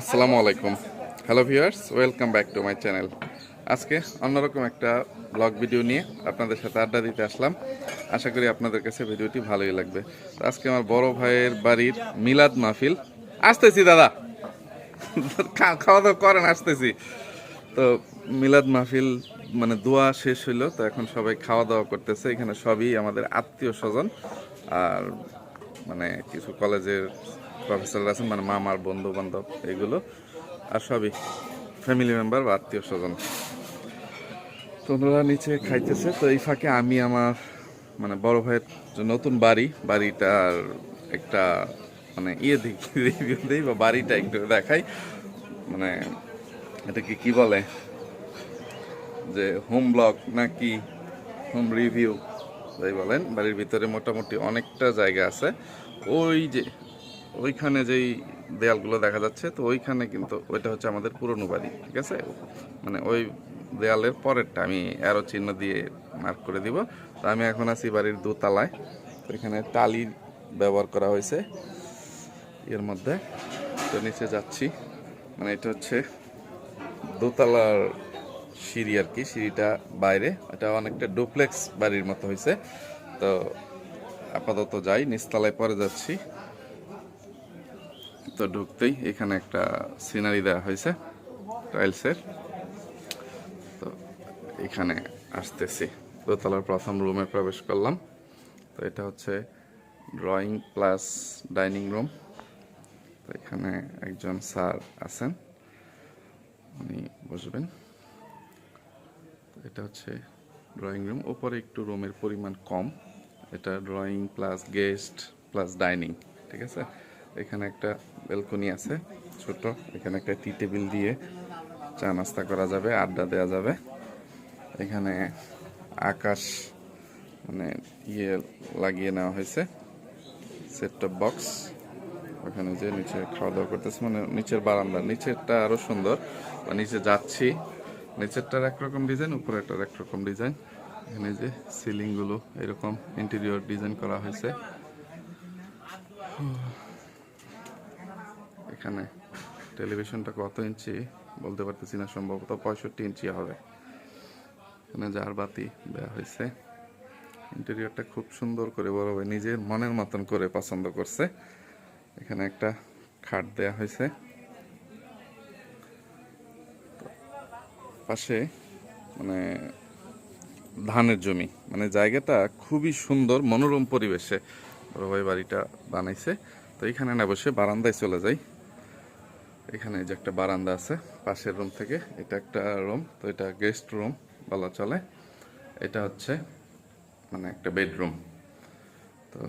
আসসালামু আলাইকুম। Hello viewers welcome back to my channel আজকে অন্যরকম একটা ব্লগ ভিডিও নিয়ে আপনাদের সাথে আড্ডা দিতে আসলাম। আশা করি আপনাদের কাছে ভিডিওটি ভালোই লাগবে। তো আজকে আমার বড় ভাইয়ের বাড়ির মিলাদ মাহফিল। আসতেছি দাদা। খাওয়া দাওয়া করেন, আসতেছি। তো মিলাদ মাহফিল মানে দোয়া শেষ হইল, তো এখন সবাই খাওয়া দাওয়া করতেছে। এখানে সবই আমাদের আত্মীয় স্বজন। আর মানে কিছু কলেজের প্রফেসর আছেন মানে মামার বন্ধু বান্ধব এগুলো। আর সবই ফ্যামিলি মেম্বার বা আত্মীয় স্বজন তো ওনারা নিচে খাইতেছে, তো এই ফাঁকে আমি আমার মানে বড় ভাইয়ের যে নতুন বাড়ি, বাড়িটার একটা মানে ইয়ে দিই দিই বা বাড়িটা একটু দেখাই। মানে এটাকে কি বলে? যে হোম ব্লগ নাকি হোম রিভিউ যাই বলেন। বাড়ির ভিতরে মোটামুটি অনেকটা জায়গা আছে। ওই যে ওইখানে যেই দেয়ালগুলো দেখা যাচ্ছে, তো ওইখানে কিন্তু ওইটা হচ্ছে আমাদের পুরনো বাড়ি, ঠিক আছে? মানে ওই দেয়ালের পরেরটা, আমি অ্যারো চিহ্ন দিয়ে মার্ক করে দিব। তো আমি এখন আছি বাড়ির দোতলায়, তো এখানে টালি ব্যবহার করা হয়েছে এর মধ্যে। তো নিচে যাচ্ছি মানে এটা হচ্ছে দোতলার সিঁড়ি আর কি, সিঁড়িটা বাইরে। এটা অনেকটা ডুপ্লেক্স বাড়ির মতো হয়েছে। তো আপাতত যাই, নিচতলায় পরে যাচ্ছি। তো ঢুকতেই এখানে একটা সিনারি দেওয়া হয়েছে টাইলসের তো এখানে আসতেছি। দোতলার প্রথম রুমে প্রবেশ করলাম। তো এটা হচ্ছে ড্রয়িং প্লাস ডাইনিং রুম তো এখানে একজন স্যার আছেন, উনি বসবেন। এটা হচ্ছে ড্রয়িং রুম ওপরে একটু রুমের পরিমাণ কম। এটা drawing plus guest plus dining ঠিক আছে? এখানে একটা বেলকনি আছে, ছোট। এখানে একটা টি টেবিল দিয়ে চা নাস্তা করা যাবে, আড্ডা দেওয়া যাবে। এখানে আকাশ মানে ইয়ে লাগিয়ে নেওয়া হয়েছে সেট টপ বক্স ওখানে যে নিচে খাওয়া দাওয়া করতেছে মানে নিচের বারান্দা। নিচেরটা আরও সুন্দর। বা নিচে যাচ্ছি, নিচেরটার একরকম ডিজাইন উপরে উপরেরটার একরকম ডিজাইন এখানে যে সিলিংগুলো এরকম ইন্টেরিয়র ডিজাইন করা হয়েছে। এখানে টেলিভিশনটা কত ইঞ্চি বলতে পারতেছি না, সম্ভবত পঁয়ষট্টি ইঞ্চি হবে। এখানে জার বাতি দেওয়া হয়েছে। ইন্টেরিয়রটা খুব সুন্দর করে বড় ভাই নিজের মনের মতন করে পছন্দ করছে। এখানে একটা খাট দেয়া হয়েছে। পাশে মানে ধানের জমি মানে জায়গাটা খুবই সুন্দর, মনোরম পরিবেশে বড় ভাই বাড়িটা বানাইছে। তো এখানে না বসে বারান্দায় চলে যাই। এখানে যে একটা বারান্দা আছে, পাশের রুম থেকে। এটা একটা রুম তো এটা গেস্ট রুম বলা চলে। এটা হচ্ছে মানে একটা বেডরুম তো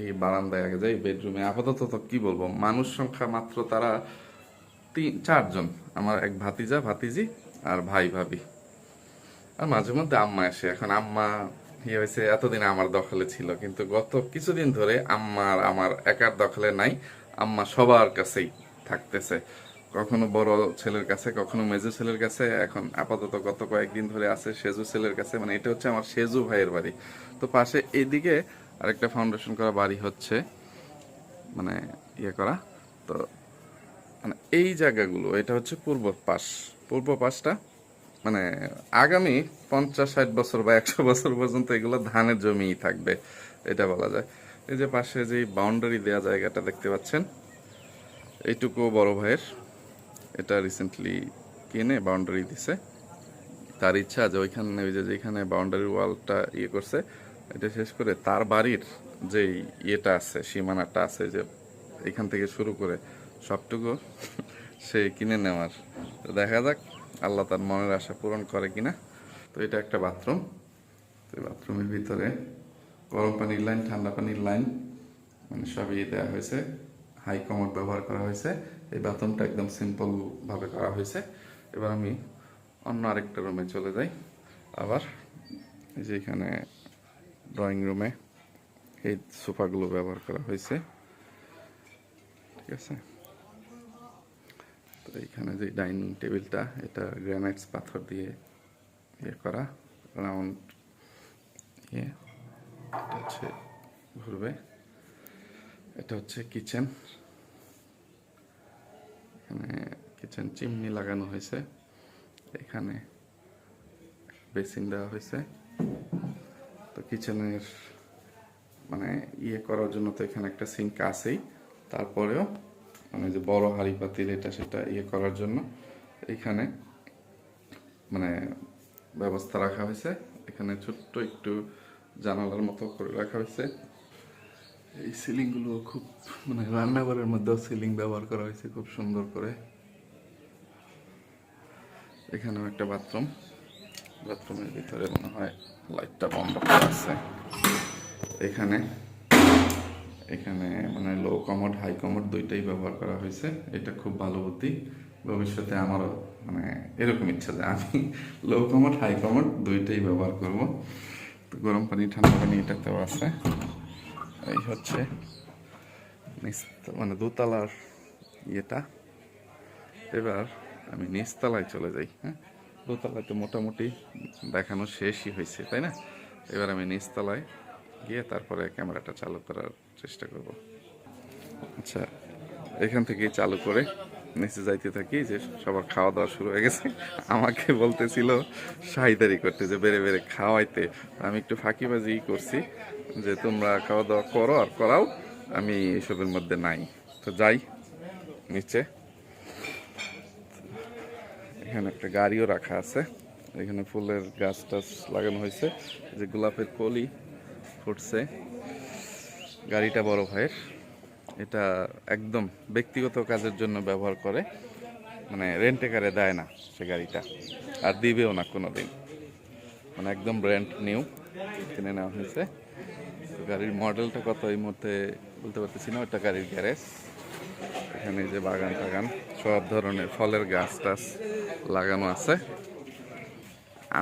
এই বারান্দায় আগে যাই বেডরুমে আপাতত তো কি বলব, মানুষ সংখ্যা মাত্র তারা তিন, চারজন। আমার এক ভাতিজা, ভাতিজি আর ভাই, ভাবি। আর মাঝে মধ্যে আম্মা আসে। এখন আম্মা ইয়ে হয়েছে, এতদিন আমার দখলে ছিল। কিন্তু গত কিছুদিন ধরে আম্মার আমার একার দখলে নাই। আম্মা সবার কাছেই। থাকতেছে। কখনো বড় ছেলের কাছে, কখনো মেজো ছেলের কাছে। এখন আপাতত গত কয়েকদিন ধরে আছে সেজু ছেলের কাছে। মানে এটা হচ্ছে আমার সেজু ভাইয়ের বাড়ি। তো পাশে এইদিকে আরেকটা ফাউন্ডেশন করা বাড়ি হচ্ছে। মানে ইয়ে করা। তো মানে এই জায়গাগুলো, এটা হচ্ছে পূর্ব পাশ। পূর্ব পাশটা মানে আগামী পঞ্চাশ, ষাট বছর বা একশো বছর পর্যন্ত এগুলো ধানের জমিই থাকবে, এটা বলা যায়। এই যে পাশে যে বাউন্ডারি দেওয়া জায়গাটা দেখতে পাচ্ছেন এইটুকু বড় ভাইয়ের। এটা রিসেন্টলি কিনে বাউন্ডারি দিছে। তার ইচ্ছা যে ওইখানে, ওই যে যেখানে বাউন্ডারি ওয়ালটা ইয়ে করছে, এটা শেষ করে তার বাড়ির যে ইয়েটা আছে, সীমানাটা আছে, যে এখান থেকে শুরু করে সবটুকু সে কিনে নেওয়ার। দেখা যাক, আল্লাহ তার মনের আশা পূরণ করে কিনা। তো এটা একটা বাথরুম তো বাথরুমের ভিতরে গরম পানির লাইন ঠান্ডা পানির লাইন মানে সবই দেওয়া হয়েছে। হাই কমোড ব্যবহার করা হয়েছে। এই বাথরুমটা একদম সিম্পল ভাবে করা হয়েছে। এবার আমি অন্য আরেকটা রুমে চলে যাই। আবার এই যে এখানে ড্রয়িং রুমে এই সোফাগুলো ব্যবহার করা হয়েছে। ঠিক আছে? তো এইখানে যে ডাইনিং টেবিলটা এটা গ্রানাইটস পাথর দিয়ে ইয়ে করা রাউন্ড ইয়ে এটা হচ্ছে ঘুরবে। এটা হচ্ছে কিচেন এখানে কিচেন চিমনি লাগানো হয়েছে। এখানে বেসিন দেওয়া হয়েছে। তো কিচেনের মানে ইয়ে করার জন্য তো এখানে একটা সিঙ্ক আছেই। তারপরেও মানে যে বড় হাঁড়ি পাতিল এটা সেটা ইয়ে করার জন্য এখানে মানে ব্যবস্থা রাখা হয়েছে। এখানে ছোট্ট একটু জানালার মতো করে রাখা হয়েছে। এই সিলিংগুলো খুব মানে রান্নাঘরের মধ্যেও সিলিং ব্যবহার করা হয়েছে খুব সুন্দর করে। এখানেও একটা বাথরুম। বাথরুমের ভিতরে মনে হয় লাইটটা বন্ধ করা আছে। এখানে এখানে মানে লো কমোড হাই কমোড দুইটাই ব্যবহার করা হয়েছে। এটা খুব ভালো বুদ্ধি। ভবিষ্যতে আমারও মানে এরকম ইচ্ছা যে আমি লো কমোড হাই কমোড দুইটাই ব্যবহার করব। তো গরম পানি, ঠান্ডা পানি এটাতেও আছে। এই হচ্ছে মানে দোতলার ইয়েটা। এবার আমি নিচতলায় চলে যাই হ্যাঁ? দোতলায় তো মোটামুটি দেখানো শেষই হয়েছে, তাই না? এবার আমি নিচতলায় গিয়ে তারপরে ক্যামেরাটা চালু করার চেষ্টা করব। আচ্ছা এখান থেকে চালু করে নিচে যাইতে থাকি যে সবার খাওয়া দাওয়া শুরু হয়ে গেছে। আমাকে বলতেছিল শাহিদারি করতে যে বেড়ে বেড়ে খাওয়াইতে। আমি একটু ফাঁকিবাজি করছি যে, তোমরা খাওয়া দাওয়া করো আর করাও, আমি এসবের মধ্যে নাই। তো যাই, নিচে। এখানে একটা গাড়িও রাখা আছে। এখানে ফুলের গাছ টাছ লাগানো হয়েছে। যে গোলাপের কলি ফুটছে। গাড়িটা বড় ভাইয়ের। এটা একদম ব্যক্তিগত কাজের জন্য ব্যবহার করে। মানে রেন্টে কারে দেয় না সে গাড়িটা। আর দিবেও না কোনো দিন মানে একদম ব্র্যান্ড নিউ কিনে নেওয়া হয়েছে। গাড়ির মডেলটা কত এই মুহূর্তে বলতে পারতেছি না ওটা গাড়ির গ্যারেজ এখানে যে বাগান টাগান, সব ধরনের ফলের গাছ টাছ লাগানো আছে।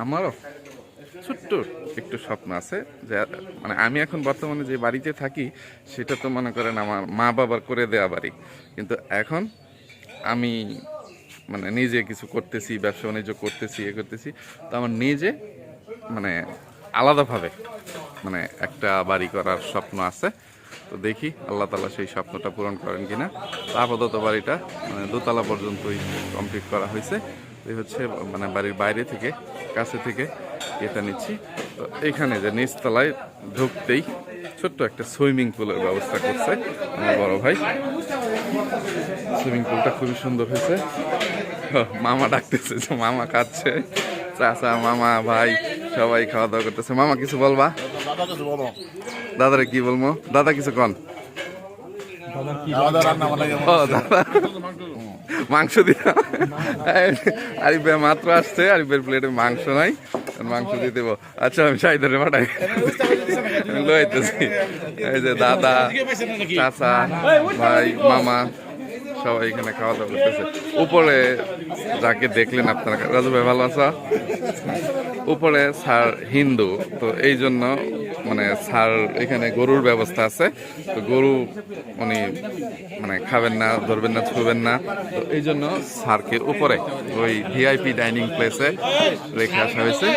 আমারও ছোট্ট একটু স্বপ্ন আছে যে মানে আমি এখন বর্তমানে যে বাড়িতে থাকি, সেটা তো মনে করেন আমার মা বাবার করে দেওয়া বাড়ি। কিন্তু এখন আমি মানে নিজে কিছু করতেছি, ব্যবসা বাণিজ্য করতেছি, এ করতেছি, তো আমার নিজে মানে আলাদাভাবে মানে একটা বাড়ি করার স্বপ্ন আছে। তো দেখি আল্লাহ তালা সেই স্বপ্নটা পূরণ করেন কিনা। তো আপাতত বাড়িটা মানে দোতলা পর্যন্তই কমপ্লিট করা হয়েছে। এই হচ্ছে মানে বাড়ির বাইরে থেকে, কাছে থেকে এটা নিচ্ছি। তো এখানে যে নিচতলায় ঢুকতেই ছোট্ট একটা সুইমিং পুলের ব্যবস্থা করছে আমার বড় ভাই। সুইমিং পুলটা খুবই সুন্দর হয়েছে। মামা ডাকতেছে যে মামা খাচ্ছে। চাচা মামা ভাই সবাই খাওয়া দাওয়া করতেছে। মামা কিছু বলবা? দাদারে কি বলব? দাদা কিছু কন? মাংস দিলাম আরিফ মাত্র আসছে। আরিফের প্লেটে মাংস নাই। মাংস দিয়ে দেবো। আচ্ছা আমি সাইদারে পাঠাই লইতেছি এই যে দাদা, চাচা, ভাই, মামা, সবাই এখানে খাওয়া দাওয়া করতেছে। উপরে যাকে দেখলেন আপনারা রাজু ভাই, ভালো আছো? উপরে স্যার হিন্দু, তো এই জন্য মানে স্যার এখানে গরুর ব্যবস্থা আছে। তো গরু উনি মানে খাবেন না, ধরবেন না, ছুবেন না। তো এই জন্য স্যারকে উপরে ওই ভিআইপি ডাইনিং প্লেসে রেখে আসা হয়েছে।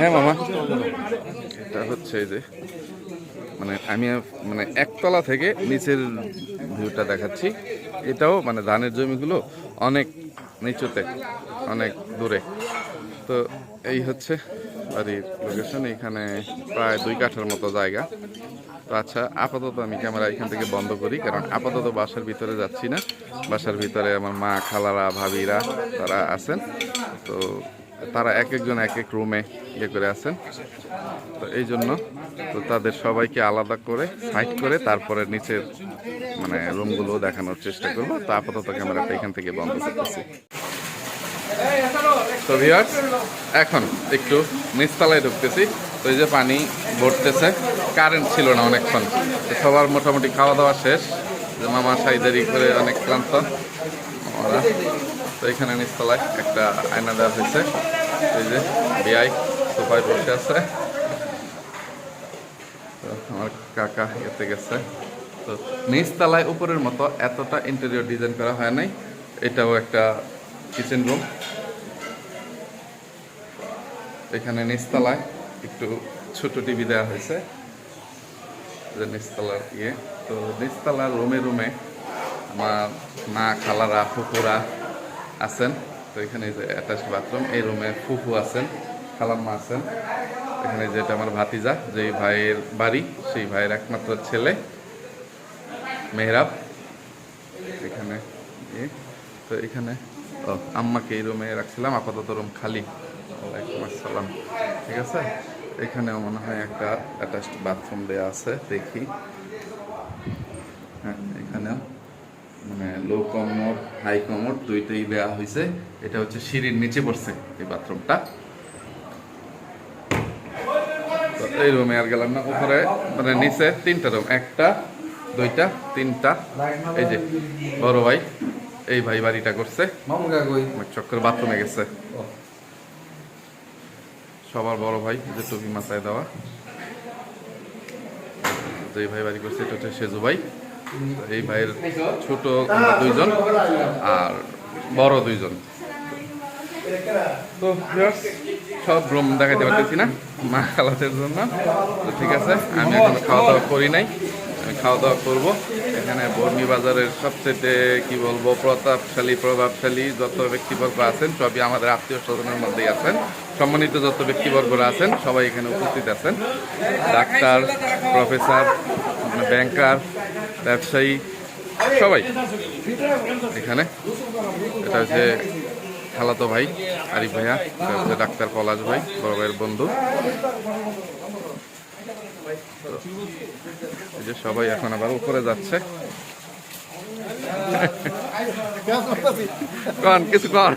হ্যাঁ মামা। এটা হচ্ছে এই যে মানে আমি মানে একতলা থেকে নিচের ভিউটা দেখাচ্ছি। এটাও মানে ধানের জমিগুলো অনেক নিচুতে, অনেক দূরে। তো এই হচ্ছে বাড়ির লোকেশন এখানে প্রায় দুই কাঠার মতো জায়গা। তো আচ্ছা আপাতত আমি ক্যামেরা এখান থেকে বন্ধ করি, কারণ আপাতত বাসার ভিতরে যাচ্ছি না। বাসার ভিতরে আমার মা, খালারা, ভাবিরা তারা আছেন। তো তারা এক একজন এক এক রুমে ইয়ে করে আছেন। তো এই জন্য তো তাদের সবাইকে আলাদা করে সাইড করে তারপরে নিচের মানে রুমগুলো দেখানোর চেষ্টা করব। তো আপাতত ক্যামেরাটা এখান থেকে বন্ধ করতেছি। তো ভিউয়ার্স এখন একটু নিচতলায় ঢুকতেছি। তো এই যে পানি ভরতেছে কারেন্ট ছিল না অনেকক্ষণ। সবার মোটামুটি খাওয়া দাওয়া শেষ। যে সাইদারি করে অনেক ক্লান্ত। ওরা, তো এখানে নিচতলায় একটা আয়না দেওয়া হয়েছে। এই যে বিআই সোফায় বসে আছে। তো আমার কাকা এতে গেছে। তো নিচতলায় উপরের মতো এতটা ইন্টেরিয়র ডিজাইন করা হয় নাই। এটাও একটা কিচেন রুম। এখানে নিচতলায় একটু ছোট টিভি দেওয়া হয়েছে, যে নিচতলার ইয়ে। তো নিচতলার রুমে রুমে আমার মা, খালারা ফুপুরা আছেন। তো এখানে যে অ্যাটাচ বাথরুম, এই রুমে ফুফু আছেন খালাম্মা আছেন। এখানে যেটা আমার ভাতিজা, যেই ভাইয়ের বাড়ি, সেই ভাইয়ের একমাত্র ছেলে, মেহরাব। এখানে তো এখানে আম্মাকে এই রুমে রাখছিলাম, আপাতত রুম খালি। ওয়ালাইকুম আসসালাম। ঠিক আছে? এখানেও মনে হয় একটা অ্যাটাচড বাথরুম দেওয়া আছে, দেখি। হ্যাঁ এখানেও। মানে লো কমোড হাই কমোড দুইটাই দেওয়া হয়েছে এটা হচ্ছে সিঁড়ির নিচে পড়ছে এই বাথরুমটা এই রুমে আর গেলাম না উপরে। মানে নিচে তিনটা রুম, একটা, দুইটা, তিনটা। এই যে বড় ভাই। এই ভাই বাড়িটা করছে। চক্কর বাথরুমে গেছে। সবার বড় ভাই যে টুপি মাথায় দেওয়া। যে ভাই বাড়ি করছে এটা হচ্ছে সেজু ভাই। এই ভাইয়ের ছোট দুইজন আর বড় দুইজন। তো সব রুম দেখাতে পারতেছি না মা খালাতের জন্য। তো ঠিক আছে আমি এখন খাওয়া দাওয়া করি নাই আমি খাওয়া দাওয়া করব। এখানে বর্মি বাজারের সবচেয়ে, কি বলব, প্রতাপশালী, প্রভাবশালী যত ব্যক্তিবর্গ আছেন, সবই আমাদের আত্মীয় স্বজনের মধ্যেই আছেন। সম্মানিত যত ব্যক্তিবর্গরা আছেন, সবাই এখানে উপস্থিত আছেন। ডাক্তার, প্রফেসর, ব্যাংকার, ব্যবসায়ী, সবাই এখানে। এটা হচ্ছে খালাতো ভাই, আরিফ ভাইয়া হচ্ছে ডাক্তার পলাশ ভাই, বড় ভাইয়ের বন্ধু। এই যে সবাই এখন আবার উপরে যাচ্ছে। কন, কিছু কর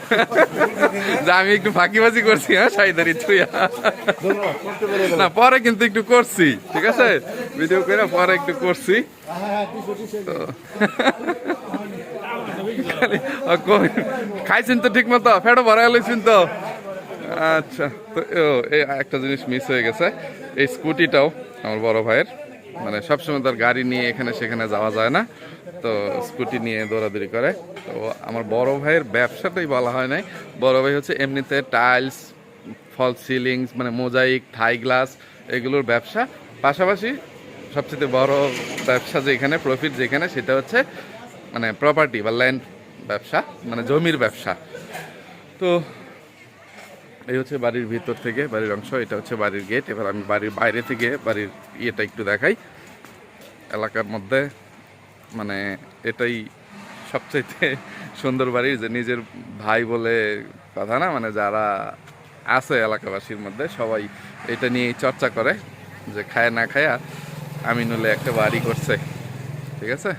যে, আমি একটু ফাঁকিবাজি করছি হ্যাঁ সাইদারি থুইয়া না, পরে কিন্তু একটু করছি, ঠিক আছে? ভিডিও করে পরে একটু করছি। খাইছেন তো ঠিক মতো ফেটো ভরা লইছেন তো। আচ্ছা তো একটা জিনিস মিস হয়ে গেছে, এই স্কুটিটাও। আমার বড় ভাইয়ের। মানে সবসময় তার গাড়ি নিয়ে এখানে সেখানে যাওয়া যায় না। তো স্কুটি নিয়ে দৌড়াদৌড়ি করে। তো আমার বড় ভাইয়ের ব্যবসাটাই বলা হয় নাই। বড় ভাই হচ্ছে এমনিতে টাইলস ফল সিলিংস মানে মোজাইক থাই গ্লাস এগুলোর ব্যবসা। পাশাপাশি সবচেয়ে বড় ব্যবসা যেখানে প্রফিট যেখানে, সেটা হচ্ছে মানে প্রপার্টি বা ল্যান্ড ব্যবসা মানে জমির ব্যবসা। তো এই হচ্ছে বাড়ির ভিতর থেকে, বাড়ির অংশ, এটা হচ্ছে বাড়ির গেট এবার আমি বাড়ির বাইরে থেকে বাড়ির ইয়েটা একটু দেখাই। এলাকার মধ্যে মানে এটাই সবচাইতে সুন্দর বাড়ি, যে নিজের ভাই বলে কথা না মানে যারা আছে এলাকাবাসীর মধ্যে, সবাই এটা নিয়ে চর্চা করে, যে খায় না খায় খায়া আমিনুলে একটা বাড়ি করছে, ঠিক আছে?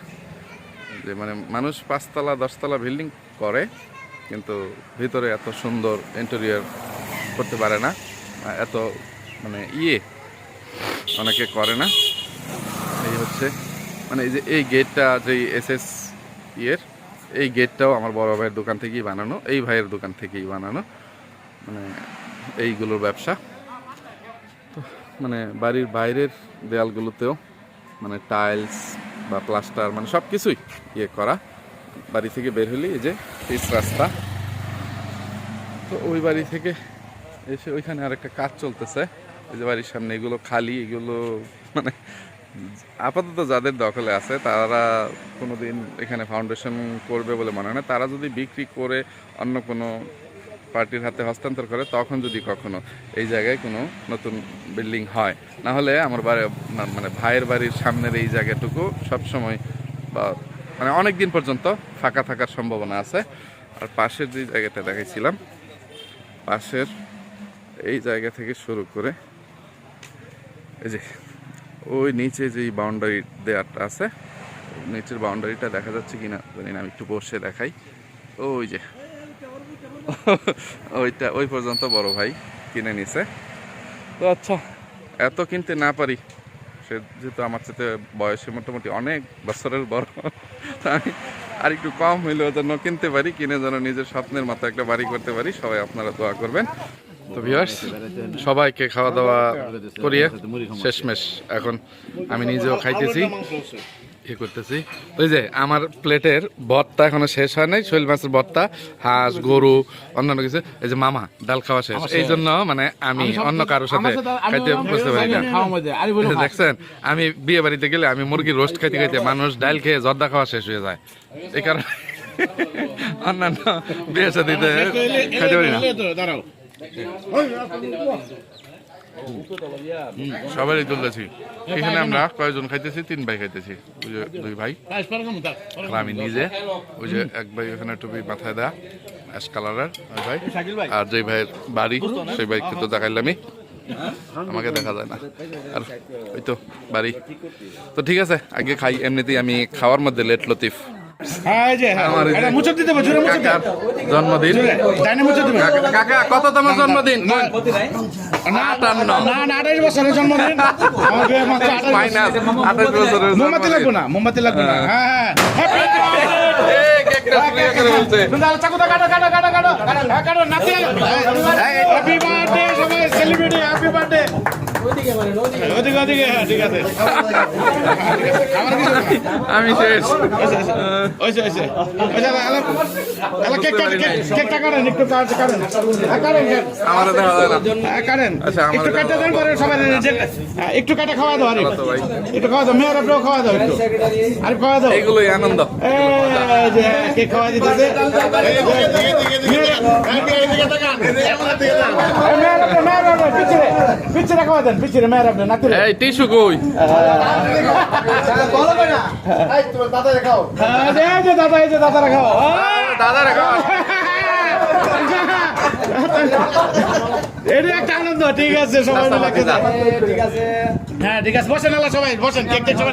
যে মানে মানুষ পাঁচতলা, দশতলা বিল্ডিং করে, কিন্তু ভিতরে এত সুন্দর ইন্টেরিয়র করতে পারে না। এত মানে ইয়ে অনেকে করে না। এই হচ্ছে মানে এই যে এই গেটটা যে এস এস ইয়ের, এই গেটটাও আমার বড় ভাইয়ের দোকান থেকেই বানানো, এই ভাইয়ের দোকান থেকেই বানানো। মানে এইগুলোর ব্যবসা। তো মানে বাড়ির বাইরের দেয়ালগুলোতেও মানে টাইলস বা প্লাস্টার মানে সব কিছুই ইয়ে করা। বাড়ি থেকে বের হলে এই যে পিচ রাস্তা। তো ওই বাড়ি থেকে এসে ওইখানে আরেকটা কাজ চলতেছে। এই যে বাড়ির সামনে এগুলো খালি, এগুলো মানে আপাতত যাদের দখলে আছে, তারা কোনো দিন এখানে ফাউন্ডেশন করবে বলে মনে হয় না। তারা যদি বিক্রি করে অন্য কোনো পার্টির হাতে হস্তান্তর করে, তখন যদি কখনো এই জায়গায় কোনো নতুন বিল্ডিং হয়। না হলে আমার বাড়ি মানে ভাইয়ের বাড়ির সামনের এই জায়গাটুকু সবসময় বা মানে অনেক দিন পর্যন্ত ফাঁকা থাকার সম্ভাবনা আছে। আর পাশের যে জায়গাটা দেখাইছিলাম, পাশের এই জায়গা থেকে শুরু করে এই যে ওই নিচে যে বাউন্ডারি দেওয়াটা আছে, নিচের বাউন্ডারিটা দেখা যাচ্ছে কিনা জানি না, আমি একটু বসে দেখাই। ওই যে, ওইটা, ওই পর্যন্ত বড় ভাই কিনে নিছে। তো আচ্ছা এত কিনতে না পারি। সে যেহেতু আমার সাথে বয়সে মোটামুটি অনেক বছরের বড়, আমি আর একটু কম হইলেও যেন কিনতে পারি, কিনে যেন নিজের স্বপ্নের মতো একটা বাড়ি করতে পারি, সবাই আপনারা দোয়া করবেন। তো ভিউয়ার্স সবাইকে খাওয়া দাওয়া করিয়ে শেষমেশ এখন আমি নিজেও খাইতেছি ইয়ে করতেছি। ওই যে আমার প্লেটের ভর্তা এখনও শেষ হয় নাই শৈল মাছের ভর্তা হাঁস গরু অন্যান্য কিছু। এই যে মামা ডাল খাওয়া শেষ। এই জন্য মানে আমি অন্য কারোর সাথে খাইতে বুঝতে পারি না। দেখছেন আমি বিয়ে বাড়িতে গেলে আমি মুরগির রোস্ট খাইতে খাইতে মানুষ ডাল খেয়ে জর্দা খাওয়া শেষ হয়ে যায়। এই কারণে অন্যান্য বিয়ে সাথীতে খাইতে পারি না। সবারই তুলতেছি। এখানে আমরা কয়েকজন খাইতেছি, তিন ভাই খাইতেছি। ওই যে দুই ভাই। আমি নিজে। ওই যে এক ভাই ওখানে টুপি মাথায় দা অ্যাশ কালারের ওই ভাই। আর যে ভাইয়ের বাড়ি, সেই ভাইকে তো দেখাইলামই আমাকে দেখা যায় না। আর ওই তো বাড়ি। তো ঠিক আছে, আগে খাই। এমনিতেই আমি খাওয়ার মধ্যে লেট লতিফ হ্যাঁ এই যে হ্যাঁ আমার এই যে এটা মুছে দিতে হবে জোরে মুছে কাকার জন্মদিন। ডাইনে মুছে দিবে। কাকা- কাকা কত তোমার জন্মদিন? না আটান্ন। না না আঠাশ বছরের জন্মদিন। আমার বিয়ে মাত্র আঠাশ মাইনাস আঠাশ বছরের মোমবাতি লাগবে না মোমবাতি লাগবে না। হ্যাঁ। হ্যাঁ হ্যাঁ কাটো নাতি। হ্যাপি বার্থডে সবাই সেলিব্রিটি হ্যাপি বার্থডে হ্যাঁ। আমি শেষ একটু হ্যাঁ আমার দেখা যায় না হ্যাঁ আচ্ছা, একটু কাটতে দেন পরে সবাই হ্যাঁ, একটু কাটে খাওয়া দাও আরে একটু খাওয়া দাও মেয়ের আপনিও খাওয়া দাও একটু আরে খাওয়া দাও এইগুলোই আনন্দ খাওয়া দিতেছে পিছিয়ে পিছিয়ে খাওয়া দেন মেয়ের আপনি না এই টিসু কই? হ্যাঁ, এই যে দাদা এই যে দাদা খাও। দাদা রাখাও এটা একটা আনন্দ ঠিক আছে সবাই মিলে খেতে। হ্যাঁ ঠিক আছে বসেন আল্লাহ সবাই বসেন কেক কেক সবাই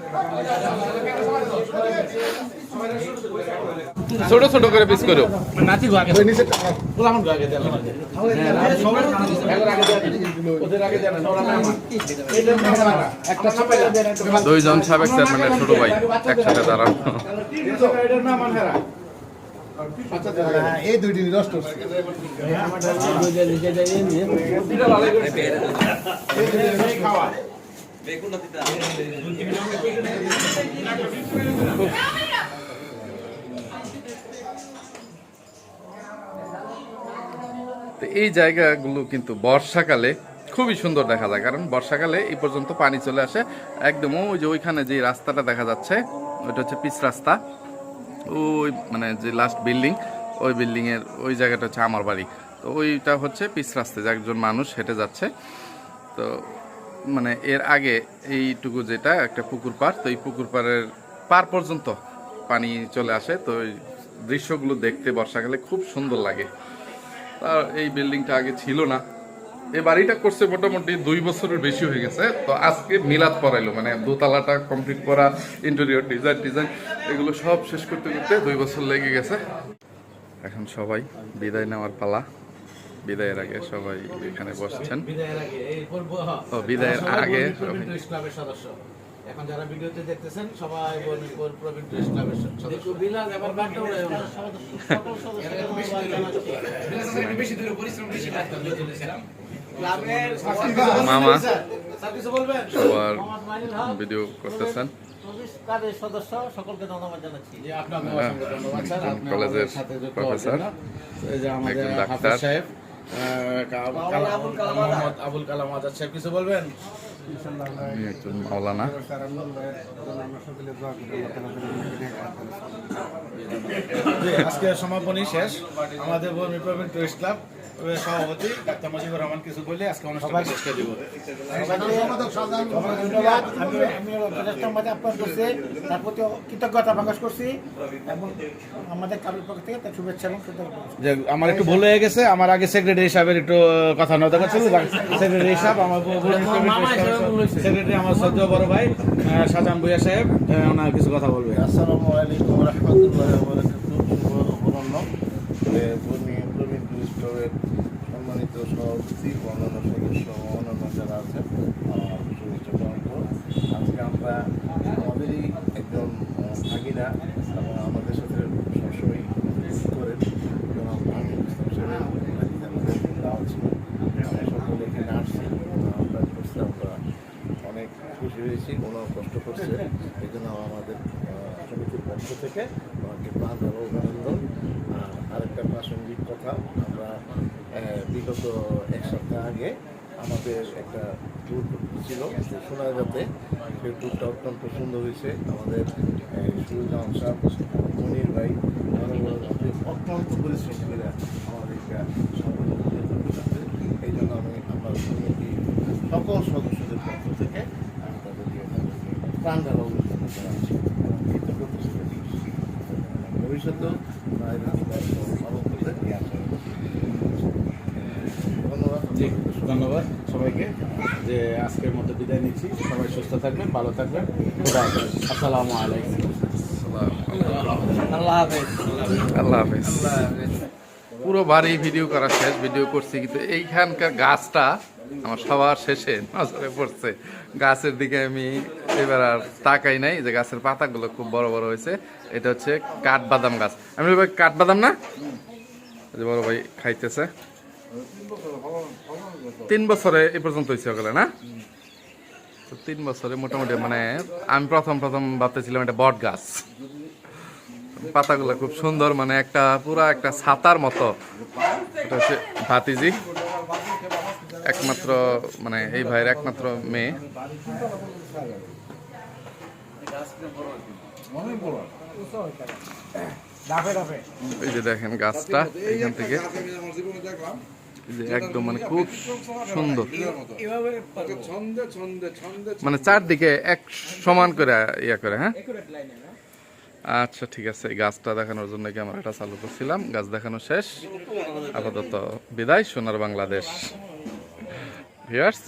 ছোট ছোট করে পিস করো। নাতি গো আগে নিচে গোলামন গো আগে দেন একটা সবাই দেন দুইজন সাবেক চেয়ারম্যানের ছোট ভাই একসাথে দাঁড়ানো। এটার নাম আনহারা এই দুইটি নষ্ট খাওয়া। এই জায়গাগুলো কিন্তু বর্ষাকালে খুবই সুন্দর দেখা যায়, কারণ বর্ষাকালে এই পর্যন্ত পানি চলে আসে। একদম ওই যে ওইখানে যে রাস্তাটা দেখা যাচ্ছে, ওইটা হচ্ছে পিচ রাস্তা। ওই মানে যে লাস্ট বিল্ডিং ওই বিল্ডিং এর ওই জায়গাটা হচ্ছে আমার বাড়ি। তো ওইটা হচ্ছে পিচ যে একজন মানুষ হেঁটে যাচ্ছে। তো মানে এর আগে এইটুকু যেটা একটা পুকুর পাড়, তো এই পুকুর পাড়ের পার পর্যন্ত পানি চলে আসে, তো এই দৃশ্যগুলো দেখতে বর্ষাকালে খুব সুন্দর লাগে। আর এই বিল্ডিংটা আগে ছিল না। এই বাড়িটা করছে মোটামুটি দুই বছরের বেশি হয়ে গেছে, তো আজকে মিলাদ পড়াইলো মানে দোতলাটা কমপ্লিট করা ইন্টেরিয়র ডিজাইন ডিজাইন এগুলো সব শেষ করতে করতে দুই বছর লেগে গেছে। এখন সবাই বিদায় নেওয়ার পালা। বিদায়ের আগে সবাই এখানে বসছেন বিদায়ের আগে হ্যাঁ। ও, বিদায়ের ক্লাবের সদস্য এখন যারা ভিডিওতে দেখতেছেন সবাই প্রবীণ টুরিস্ট ক্লাবের সদস্য বিলাল এবার বাড়তে হবে না। সকল সদস্যদের ধন্যবাদ জানাচ্ছি। বেশি দূরে পরিশ্রম বেশি লাগতো ক্লাবের মামা স্যার কিছু বলবেন? সবার মোহাম্মদ মাইনুল হক, ভিডিও করতেছেন টুরিস্ট সদস্য সকলকে ধন্যবাদ জানাচ্ছি আপনাকে অসংখ্য ধন্যবাদ স্যার আপনি কলেজের আমাদের সাথে যুক্ত প্রফেসর, হওয়ার জন্য। এই যে আমাদের একজন ডাক্তার। সাহেব আবুল কালাম আজাদ। সাহেব কিছু বলবেন? মাওলানা। আজকে সমাপনী শেষ। আমাদের বর্মী প্রবীণ টুরিস্ট ক্লাব সভাপতি ডাক্তার মুজিবুর রহমান কিছু বলে আজকে অনুষ্ঠান শেষ করে দিব। ধন্যবাদ। আমি আমি যথেষ্ট আপনার করছি। তার প্রতি কৃতজ্ঞতা প্রকাশ করছি। এবং আমাদের কারোর পক্ষ থেকে তার শুভেচ্ছা এবং যে আমার একটু ভুল হয়ে গেছে আমার আগে সেক্রেটারি সাহেবের একটু কথা নয় দেখা ছিল সেক্রেটারি সাহেব আমার সেক্রেটারি আমার সদ্য বড় ভাই শাহজাহান ভুইয়া সাহেব ওনার কিছু কথা বলবে। আসসালামু আলাইকুম রহমতুল্লাহ বরকাতুহ প্রবীণ প্রবীণ টুরিস্টের সম্মানিত সভাপতি অন্যান্য সদস্য ও অন্যান্য যারা আছেন আমার শুভেচ্ছা গ্রহণ করুন। আজকে আমাদেরই একজন আহ, ভাগিনা এবং আমাদের সাথে সবসময় করেন জনাব আমির ইসলাম সাহেবের বাড়িতে আমাদের দাওয়াত ছিল। আমরা সকলে এখানে আসছি আমরা করছি আমরা অনেক খুশি হয়েছি ওনাও কষ্ট করছে এই জন্য আমাদের আহ, সমিতির পক্ষ থেকে আমাকে প্রাণ অভিনন্দন আর আরেকটা প্রাসঙ্গিক কথা আমরা আহ, বিগত এক সপ্তাহ আগে আমাদের একটা ট্যুর ছিল সোনাগাতে সেই ট্যুরটা অত্যন্ত সুন্দর হয়েছে। আমাদের সুরজান সাহ মনির ভাই অত্যন্ত পরিশ্রম করে আমাদের এটা সম্পন্ন এই জন্য আমি আমার কমিটি সকল সদস্যদের পক্ষ থেকে আমি তাদেরকে প্রাণ ঢালা জানাচ্ছি। ভবিষ্যতেও। ধন্যবাদ। ধন্যবাদ সবাইকে যে আজকের মতো বিদায় নিচ্ছি। সবাই সুস্থ থাকবেন ভালো থাকবেন। আসসালামু আলাইকুম। আল্লাহ হাফেজ। আল্লাহ হাফেজ। পুরো বাড়ি ভিডিও করা শেষ ভিডিও করছি কিন্তু এইখানকার গাছটা আমার সবার শেষে নজরে পড়ছে। গাছের দিকে আমি এবার আর তাকাই নাই যে গাছের পাতাগুলো খুব বড় বড় হয়েছে। এটা হচ্ছে কাঠবাদাম গাছ। আমি ভাই কাঠবাদাম না? যে বড় ভাই খাইতেছে। তিন বছরে এ পর্যন্ত হয়েছে ওগুলো না? তো তিন বছরে মোটামুটি মানে আমি প্রথম প্রথম ভাবতেছিলাম এটা বট গাছ। পাতাগুলো খুব সুন্দর মানে একটা পুরা একটা ছাতার মতো। এটা হচ্ছে ভাতিজি একমাত্র মানে এই ভাইয়ের একমাত্র মেয়ে। এই যে দেখেন গাছটা এইখান থেকে। যে একদম মানে খুব সুন্দর। মানে চারদিকে এক সমান করে ইয়া করে হ্যাঁ? আচ্ছা ঠিক আছে গাছটা দেখানোর জন্য ক্যামেরাটা চালু করছিলাম। গাছ দেখানো শেষ। আপাতত বিদায় সোনার বাংলাদেশ। ভিউয়ার্স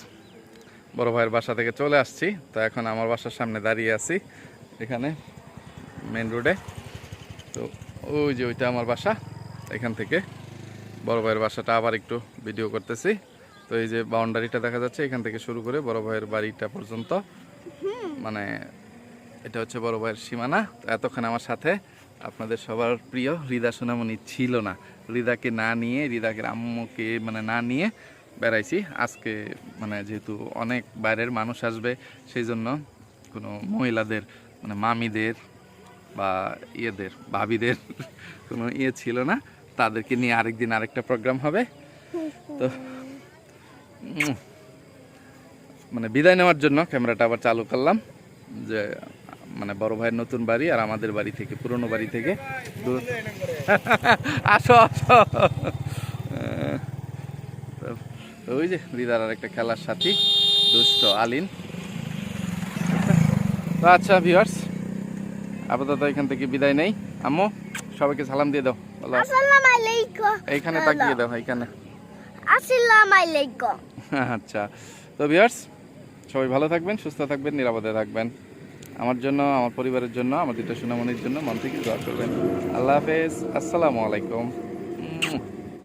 বড় ভাইয়ের বাসা থেকে চলে আসছি। তো এখন আমার বাসার সামনে দাঁড়িয়ে আছি এখানে মেন রোডে তো ওই যে ওইটা আমার বাসা এখান থেকে। বড় ভাইয়ের বাসাটা আবার একটু ভিডিও করতেছি। তো এই যে বাউন্ডারিটা দেখা যাচ্ছে, এখান থেকে শুরু করে বড় ভাইয়ের বাড়িটা পর্যন্ত। মানে এটা হচ্ছে বড় ভাইয়ের সীমানা। তো এতক্ষণ আমার সাথে আপনাদের সবার প্রিয় রিদা সোনামণি ছিল না। রিদাকে না নিয়ে রিদাকে আম্মুকে মানে না নিয়ে বেড়াইছি। আজকে মানে যেহেতু অনেক বাইরের মানুষ আসবে সেই জন্য কোনো মহিলাদের মানে মামিদের বা ইয়েদের, ভাবিদের কোনো ইয়ে ছিল না। তাদেরকে নিয়ে আরেকদিন আরেকটা প্রোগ্রাম হবে। তো মানে বিদায় নেওয়ার জন্য ক্যামেরাটা আবার চালু করলাম যে মানে বড় ভাইয়ের নতুন বাড়ি আর আমাদের বাড়ি থেকে, পুরনো বাড়ি থেকে আসো আসো। ওই যে দিদার আর একটা খেলার সাথী, দুষ্ট আলিন। আচ্ছা ভিউয়ার্স আপাতত এখান থেকে বিদায় নেই। আম্মু, সবাইকে সালাম দিয়ে দাও। আসসালামু আলাইকুম এইখানে তাকিয়ে দাও এইখানে। আসসালামু আলাইকুম আচ্ছা। তো ভিউয়ার্স সবাই ভালো থাকবেন সুস্থ থাকবেন নিরাপদে থাকবেন। আমার জন্য আমার পরিবারের জন্য আমার দুটো সুনামনির জন্য মন থেকে দোয়া করবেন। আল্লাহ হাফেজ। আসসালামু আলাইকুম